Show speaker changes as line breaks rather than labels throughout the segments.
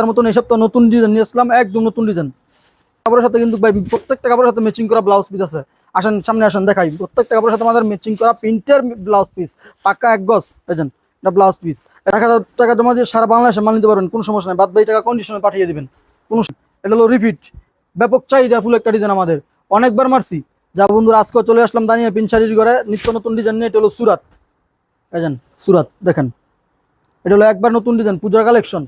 তার মতন এই সপ্তাহ নতুন ডিজাইন নিয়ে আসলাম, একদম নতুন ডিজাইন কাপড়ের সাথে কিন্তু ভাই প্রত্যেকটা কাপড়ের সাথে ম্যাচিং করা ব্লাউজ পিস আছে। আসেন, সামনে আসেন, দেখাই। প্রত্যেকটা কাপড়ের সাথে আমাদের ম্যাচিং করা প্রিন্টের ব্লাউজ পিস পাক্কা এক গজ এজেন এটা ব্লাউজ পিস এক হাজার টাকা জমা সারা বাংলাদেশে মাল নিতে পারবেন, কোনো সমস্যা নেই। বাদ বাকি টাকা কন্ডিশনে পাঠিয়ে দিবেন। কোনো এটা হলো রিপিট ব্যাপক চাহিদা ফুল একটা ডিজাইন আমাদের। অনেকবার মারছি। যা বন্ধুরা আজকে চলে আসলাম দাঁড়িয়ে পিনচারির ঘরে। নিত্য নতুন ডিজাইন নিয়ে, এটা হলো সুরাত। এজেন সুরাত, দেখেন। এটা হলো একবার নতুন ডিজাইন পূজার কালেকশন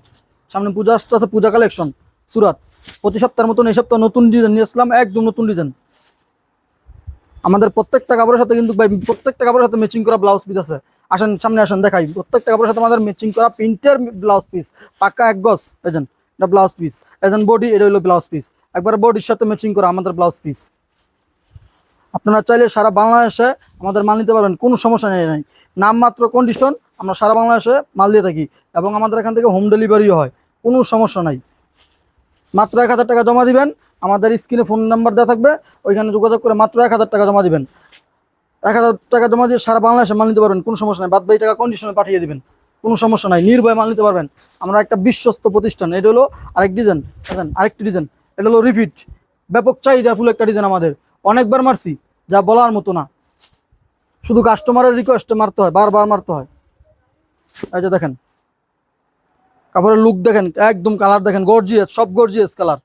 সামনে পূজা আসতে আছে, পূজা কালেকশন সুরাত। প্রতি সপ্তাহের মতন এই সপ্তাহ নতুন ডিজাইন নিয়ে আসলাম, একদম নতুন ডিজাইন আমাদের প্রত্যেকটা কাপড়ের সাথে কিন্তু ভাই, প্রত্যেকটা কাপড়ের সাথে ম্যাচিং করা ব্লাউজ পিস আছে। আসেন, সামনে আসেন, দেখাই। প্রত্যেকটা কাপড়ের সাথে আমাদের ম্যাচিং করা প্রিন্টের ব্লাউজ পিস পাকা এক গজ এজন এটা ব্লাউজ পিস এজন বডি এটা হলো ব্লাউজ পিস একবার বডির সাথে ম্যাচিং করা আমাদের ব্লাউজ পিস আপনারা চাইলে সারা বাংলাদেশে আমাদের মাল নিতে পারবেন, কোনো সমস্যা নেই, নাই। নামমাত্র কন্ডিশন আমরা সারা বাংলাদেশে মাল দিয়ে থাকি এবং আমাদের এখান থেকে হোম ডেলিভারিও হয়। কোনো সমস্যা নাই। মাত্র এক হাজার টাকা জমা দিবেন, আমাদের স্ক্রিনে ফোন নাম্বার দেওয়া থাকবে, ওইখানে যোগাযোগ করে মাত্র এক হাজার টাকা জমা দিবেন। এক হাজার টাকা জমা দিয়ে সারা বাংলাদেশে মাল নিতে পারবেন, কোনো সমস্যা নাই। বাদ বাকি টাকা কন্ডিশনে পাঠিয়ে দিবেন, কোনো সমস্যা নাই। নির্ভয়ে মাল নিতে পারবেন। আমরা একটা বিশ্বস্ত প্রতিষ্ঠান, এটা হলো আরেক ডিজাইন দেখেন, আরেকটি ডিজাইন এটা হলো রিপিট ব্যাপক চাহিদা ফুল একটা ডিজাইন আমাদের। অনেকবার মারছি, যা বলার মতো না। শুধু কাস্টমারের রিকোয়েস্টে মারতে হয়, বারবার মারতে হয়। এই যে দেখেন। কাপড়ের লুক দেখেন, একদম কালার দেখেন গর্জিয়াস সব গর্জিয়াস কালার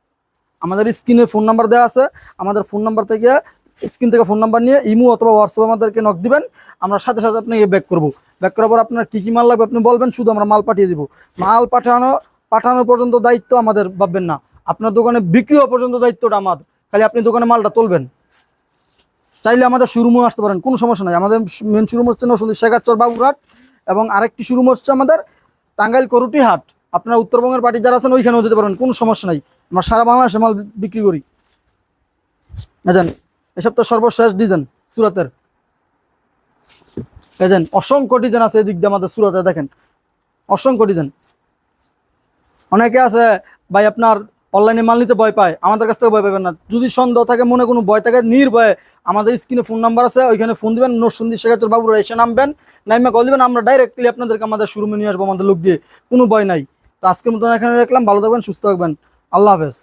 আমাদের স্ক্রিনে ফোন নাম্বার দেওয়া আছে, আমাদের ফোন নাম্বার থেকে স্ক্রিন থেকে ফোন নাম্বার নিয়ে ইমো অথবা হোয়াটসঅ্যাপ আমাদেরকে নক দিবেন, আমরা সাথে সাথে আপনাকে ব্যাক করব। ব্যাক করার পর আপনার কী কী মাল লাগবে আপনি বলবেন, শুধু আমরা মাল পাঠিয়ে দিব। মাল পাঠানো পাঠানো পর্যন্ত দায়িত্ব আমাদের ভাববেন না। আপনার দোকানে বিক্রি হওয়া পর্যন্ত দায়িত্বটা আমার খালি আপনি দোকানে মালটা তুলবেন। চাইলে আমাদের শোরুমে আসতে পারেন, কোনো সমস্যা নাই। আমাদের মেন শোরুম হচ্ছে নসলি শেখারচর বাবুরহাট। এবং আরেকটি শোরুম হচ্ছে আমাদের টাঙ্গাইল করুটি হাট। আপনারা উত্তরবঙ্গের পার্টি যারা আছেন, ওইখানেও যেতে পারেন, কোনো সমস্যা নাই। আমরা সারা বাংলাদেশে মাল বিক্রি করি। বুঝলেন এসব তো সর্বশেষ ডিজাইন সুরাতের। দেখেন অসংখ্য ডিজাইন আছে এদিক দিয়ে আমাদের সুরাতে, দেখেন। অসংখ্য ডিজাইন। অনেকে আছে, ভাই আপনার অনলাইনে মাল নিতে ভয় পায়, আমাদের কাছ থেকে ভয় পাবেন না। যদি সন্দেহ থাকে, মনে কোনো ভয় থাকে, নির্ভয়ে আমাদের স্ক্রিনে ফোন নাম্বার আছে, ওইখানে ফোন দেবেন নরসুন্দি শেখাচর বাবুরা এসে নামবেন, নাইমা কল দেবেন, আমরা ডাইরেক্টলি আপনাদেরকে আমাদের শোরুমে নিয়ে আসব, আমাদের লোক দিয়ে। কোনো ভয় নাই। তো আজকের মতন এখানে রাখলাম, ভালো থাকবেন, সুস্থ থাকবেন। আল্লাহ হাফেজ।